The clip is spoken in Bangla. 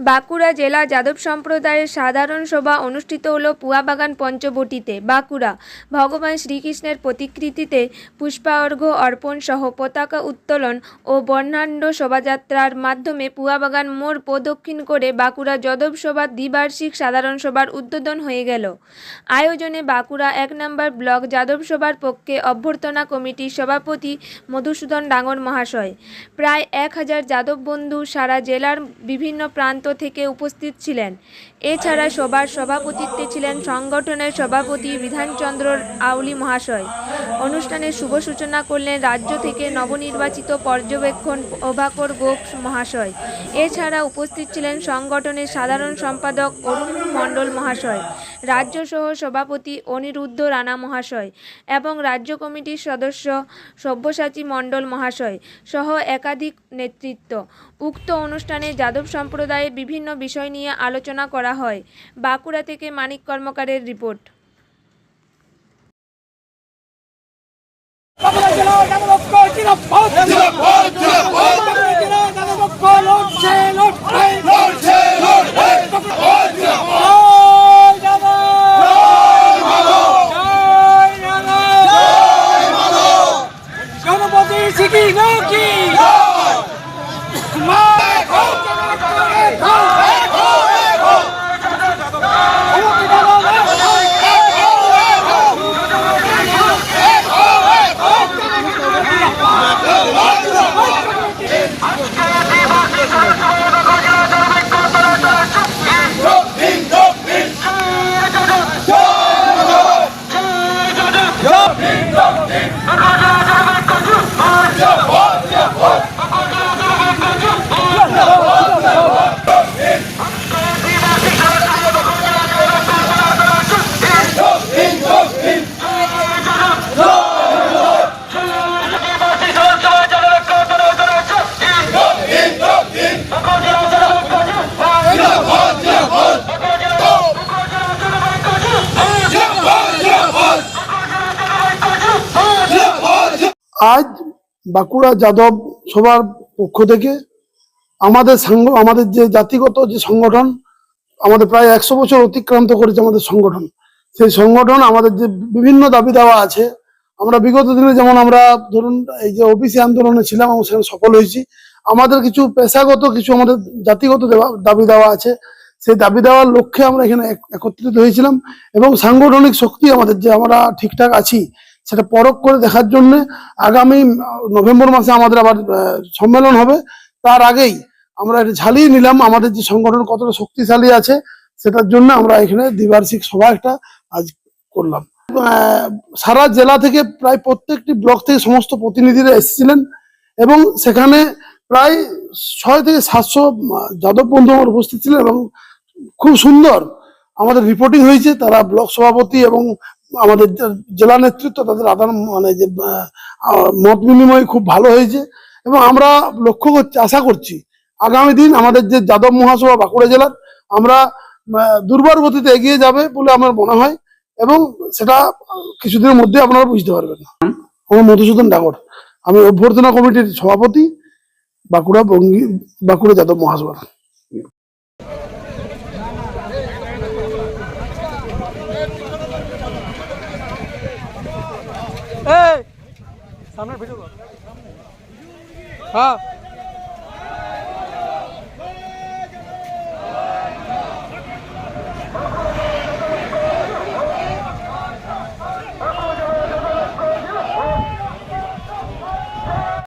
বাঁকুড়া জেলা যাদব সম্প্রদায়ের সাধারণ সভা অনুষ্ঠিত হল পুয়াবাগান পঞ্চবটিতে। বাঁকুড়া, ভগবান শ্রীকৃষ্ণের প্রতিকৃতিতে পুষ্পার্ঘ্য অর্পণ সহ পতাকা উত্তোলন ও বর্ণাঢ্য শোভাযাত্রার মাধ্যমে পুয়াবাগান মোড় প্রদক্ষিণ করে বাঁকুড়া যাদব সভার দ্বিবার্ষিক সাধারণ সভার উদ্বোধন হয়ে গেল। আয়োজনে বাঁকুড়া এক নম্বর ব্লক যাদব সভার পক্ষে অভ্যর্থনা কমিটির সভাপতি মধুসূদন ডাঙ্গর মহাশয়। প্রায় এক হাজার যাদব বন্ধু সারা জেলার বিভিন্ন প্রান্ত থেকে উপস্থিত ছিলেন। এছাড়া সভার সভাপতিত্বে ছিলেন সংগঠনের সভাপতি বিধানচন্দ্র আউলি মহাশয়। অনুষ্ঠানে শুভ সূচনা করলেন রাজ্য থেকে নবনির্বাচিত পর্যবেক্ষণ প্রভাকর গোপ মহাশয়। এছাড়া উপস্থিত ছিলেন সংগঠনের সাধারণ সম্পাদক অরুণ মণ্ডল মহাশয়। রাজ্য সহ সভাপতি অনিরুদ্ধ রানা মহাশয় এবং রাজ্য কমিটির সদস্য সব্যসাচী মণ্ডল মহাশয় সহ একাধিক নেতৃত্ব। উক্ত অনুষ্ঠানে যাদব সম্প্রদায়ের বিভিন্ন বিষয় নিয়ে আলোচনা করা হয়। বাঁকুড়া থেকে মানিক কর্মকারের রিপোর্ট। গণপতি শ্রীকৃষ্ণ কি মা আজ বাঁকুড়া যাদব সভার পক্ষ থেকে আমাদের সাংগ আমাদের যে জাতিগত যে সংগঠন, আমাদের প্রায় একশো বছর অতিক্রান্ত করেছে আমাদের সংগঠন। সেই সংগঠন আমাদের যে বিভিন্ন দাবি দেওয়া আছে, আমরা বিগত দিনে যেমন আমরা ধরুন এই যে ওবিসি আন্দোলনে ছিলাম এবং সেখানে সফল হয়েছি। আমাদের কিছু পেশাগত কিছু আমাদের জাতিগত দাবি দেওয়া আছে। সেই দাবি দেওয়ার লক্ষ্যে আমরা এখানে এক- একত্রিত হয়েছিলাম এবং সাংগঠনিক শক্তি আমাদের যে আমরা ঠিকঠাক আছি সেটা পরখ করে দেখার জন্য আগামী নভেম্বর মাসে আমাদের আবার সম্মেলন হবে। তার আগেই আমরা এটা ঝালিয়ে নিলাম। আমাদের যে সংগঠন কতটা শক্তিশালী আছে, সেটার জন্য আমরা এখানে দ্বিবার্ষিক সভা একটা আজ করলাম। সারা জেলা থেকে প্রায় প্রত্যেকটি ব্লক থেকে সমস্ত প্রতিনিধিরা এসেছিলেন এবং সেখানে প্রায় ছয় থেকে সাতশো যাদব বন্ধু আমার উপস্থিত ছিলেন এবং খুব সুন্দর আমাদের রিপোর্টিং হয়েছে। তারা ব্লক সভাপতি এবং আমাদের জেলা নেতৃত্ব, তাদের আদান মানে যে মত বিনিময় খুব ভালো হয়েছে এবং আমরা লক্ষ্য করছি, আশা করছি, আগামী দিন আমাদের যে যাদব মহাসভা বাঁকুড়া জেলার, আমরা দুর্বার গতিতে এগিয়ে যাবে বলে আমার মনে হয় এবং সেটা কিছুদিনের মধ্যে আপনারা বুঝতে পারবেন না। আমার মধুসূদন ডাগর, আমি অভ্যর্থনা কমিটির সভাপতি, বাঁকুড়া বঙ্গি, বাঁকুড়া যাদব মহাসভা। সামনে ভিডিও। হ্যাঁ।